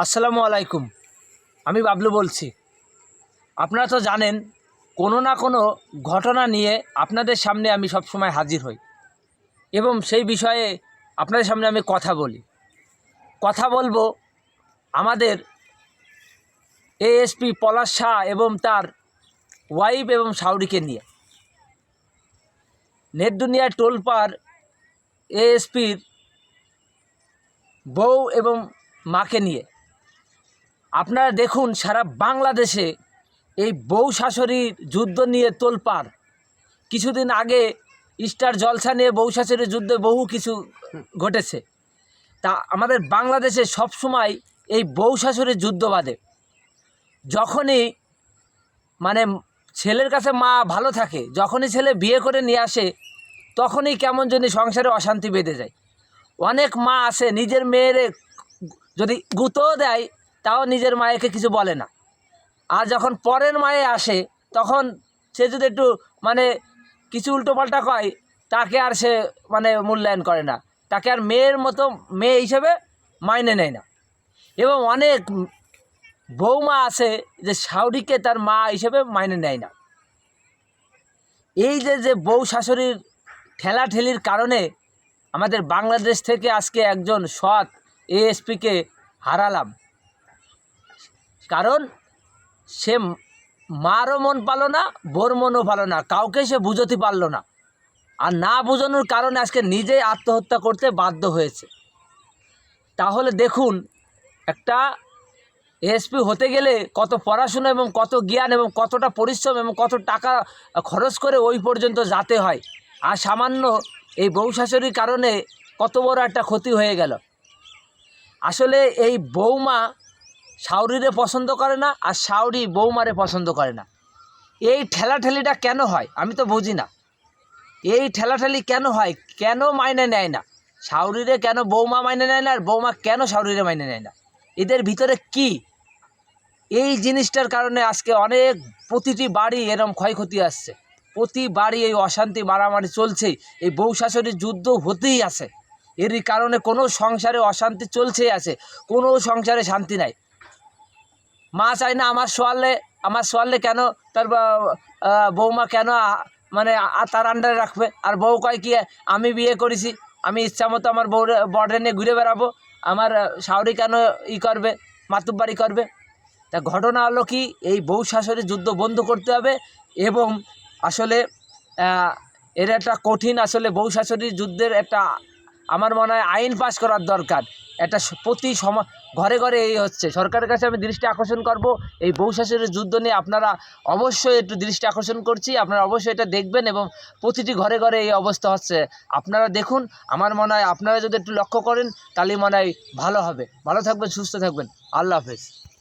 আসসালামু আলাইকুম। আমি বাবলু বলছি। আপনারা তো জানেন, কোনো না কোনো ঘটনা নিয়ে আপনাদের সামনে আমি সবসময় হাজির হই। এবং সেই বিষয়ে আপনাদের সামনে আমি কথা বলি। কথা বলব আমাদের এএসপি পলাশ শাহ এবং তার ওয়াইফ এবং সাউরিকে নিয়ে। নেট দুনিয়ার টোলপার এএসপির বউ এবং মাকে নিয়ে। আপনারা দেখুন সারা বাংলাদেশে এই বউ শাশুড়ির যুদ্ধ নিয়ে তোলপাড়। কিছুদিন আগে স্টার জলসা নিয়ে বউ শাশুড়ির যুদ্ধে বহু কিছু ঘটেছে। তা আমাদের বাংলাদেশে সবসময় এই বউ শাশুড়ির যুদ্ধ বাদে যখনই মানে ছেলের কাছে মা ভালো থাকে, যখনই ছেলে বিয়ে করে নিয়ে আসে, তখনই কেমন জানি সংসারে অশান্তি বেঁধে যায়। অনেক মা আছে, নিজের মেয়েরে যদি গুঁতোও দেয় তাও নিজের মায়েকে কিছু বলে না। আর যখন পরের মায়ে আসে, তখন সে যদি একটু মানে কিছু উল্টোপাল্টা কয়, তাকে আর সে মানে মূল্যায়ন করে না। তাকে আর মেয়ের মতো, মেয়ে হিসেবে মাইনে নেয় না। এবং অনেক বৌমা আছে যে শাউরিকে তার মা হিসেবে মাইনে নেয় না। এই যে যে বউ শাশুড়ির ঠেলাঠেলির কারণে আমাদের বাংলাদেশ থেকে আজকে একজন সৎ এএসপিকে হারালাম। কারণ সে মারও মন পালো না, বোর মনও পালো না, কাউকে সে বুঝতে পারল না। আর না বোঝানোর কারণে আজকে নিজেই আত্মহত্যা করতে বাধ্য হয়েছে। তাহলে দেখুন, একটা এসপি হতে গেলে কত পড়াশোনা এবং কত জ্ঞান এবং কতটা পরিশ্রম এবং কত টাকা খরচ করে ওই পর্যন্ত যেতে হয়। আর সামান্য এই বউ শাশুড়ির কারণে কত বড় একটা ক্ষতি হয়ে গেল। আসলে এই বৌমা শাউরিরে পছন্দ করে না আর শাউরি বৌমারে পছন্দ করে না। এই ঠেলাঠেলিটা কেন হয় আমি তো বুঝি না। এই ঠেলাঠেলি কেন হয়, কেন মাইনে নেয় না? শাউরিরে কেন বৌমা মাইনে নেয় না আর বৌমা কেন শাউরিরে মাইনে নেয় না? এদের ভিতরে কি? এই জিনিসটার কারণে আজকে অনেক প্রতিটি বাড়ি এরম ক্ষয়ক্ষতি আসছে। প্রতি বাড়ি এই অশান্তি মারামারি চলছেই, এই বউ শাশুড়ির যুদ্ধ হতেই আছে। এরই কারণে কোনো সংসারে অশান্তি চলছেই আছে, কোনো সংসারে শান্তি নাই। মা চায় না, আমার সোয়ালে আমার সোয়ালে কেন? তার বৌমা কেন মানে তার আন্ডারে রাখবে? আর বউ কয় কি, আমি বিয়ে করেছি, আমি ইচ্ছা মতো আমার বউ, বর্ডারে নিয়ে ঘুরে বেড়াবো, আমার শাওরি কেন ই করবে মাতুব্বাড়ি করবে? তা ঘটনা হলো কি, এই বউ শাশুড়ির যুদ্ধ বন্ধ করতে হবে এবং আসলে এর একটা কঠিন আসলে বউ শাশুড়ির যুদ্ধের একটা আমার মনে হয় আইন পাস করার দরকার। এটা প্রতি সমা, ঘরে ঘরে এই হচ্ছে। সরকারের কাছে আমি দৃষ্টি আকর্ষণ করব। এই বউ শাশুড়ির যুদ্ধ নিয়ে আপনারা অবশ্যই একটু দৃষ্টি আকর্ষণ করছি। আপনারা অবশ্যই এটা দেখবেন এবং প্রতিটি ঘরে ঘরে এই অবস্থা হচ্ছে। আপনারা দেখুন, আমার মনে হয় আপনারা যদি একটু লক্ষ্য করেন, তাহলে মনে হয় ভালো হবে। ভালো থাকবেন, সুস্থ থাকবেন। আল্লাহ হাফেজ।